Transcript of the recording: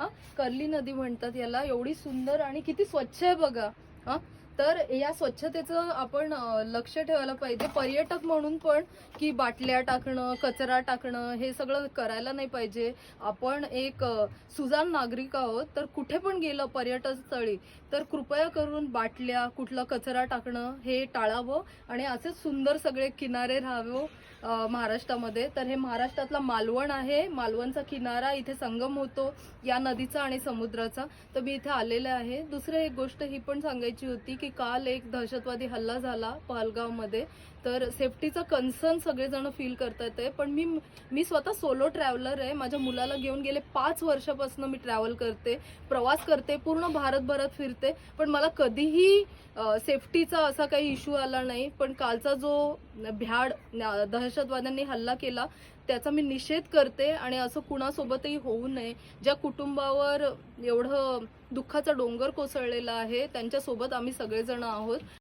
हा, कर्ली नदी म्हणतात याला. एवढी सुंदर आणि किती स्वच्छ आहे बघा. हा तर या स्वच्छतेचं आपण लक्ष ठेवायला पाहिजे. पर्यटक म्हणून पण की बाटल्या टाकणं कचरा टाकणं हे सगळं करायला नाही पाहिजे. आपण एक सुजाण नागरिक आहोत तर कुठे पण गेलं पर्यटन स्थळी तर कृपया करून बाटल्या कुठला कचरा टाकणं हे टाळावं आणि असेच सुंदर सगळे किनारे राहावं महाराष्ट्रामध्ये. तर हे महाराष्ट्रातला मालवण आहे. मालवणचा किनारा इथे संगम होतो या नदीचा आणि समुद्राचा. तर मी इथे आलेले आहे. दुसरं एक गोष्ट ही पण सांगायची होती की काल एक दहशतवादी हल्ला झाला पहलगावमध्ये तर सेफ्टीचा कन्सर्न सगळेजण फील करतात आहे पण मी मी स्वतः सोलो ट्रॅव्हलर आहे. माझ्या मुलाला घेऊन गेले पाच वर्षापासून मी ट्रॅव्हल करते प्रवास करते पूर्ण भारतभरात फिरते. पण मला कधीही सेफ्टीचा असा काही इश्यू आला नाही पण कालचा जो भ्याड दहशतवाद्यांनी हल्ला केला त्याचा मी निषेध करते आणि असं कुणासोबतही होऊ नये. ज्या कुटुंबावर एवढं दुःखाचा डोंगर कोसळलेला आहे त्यांच्यासोबत आम्ही सगळेजण आहोत.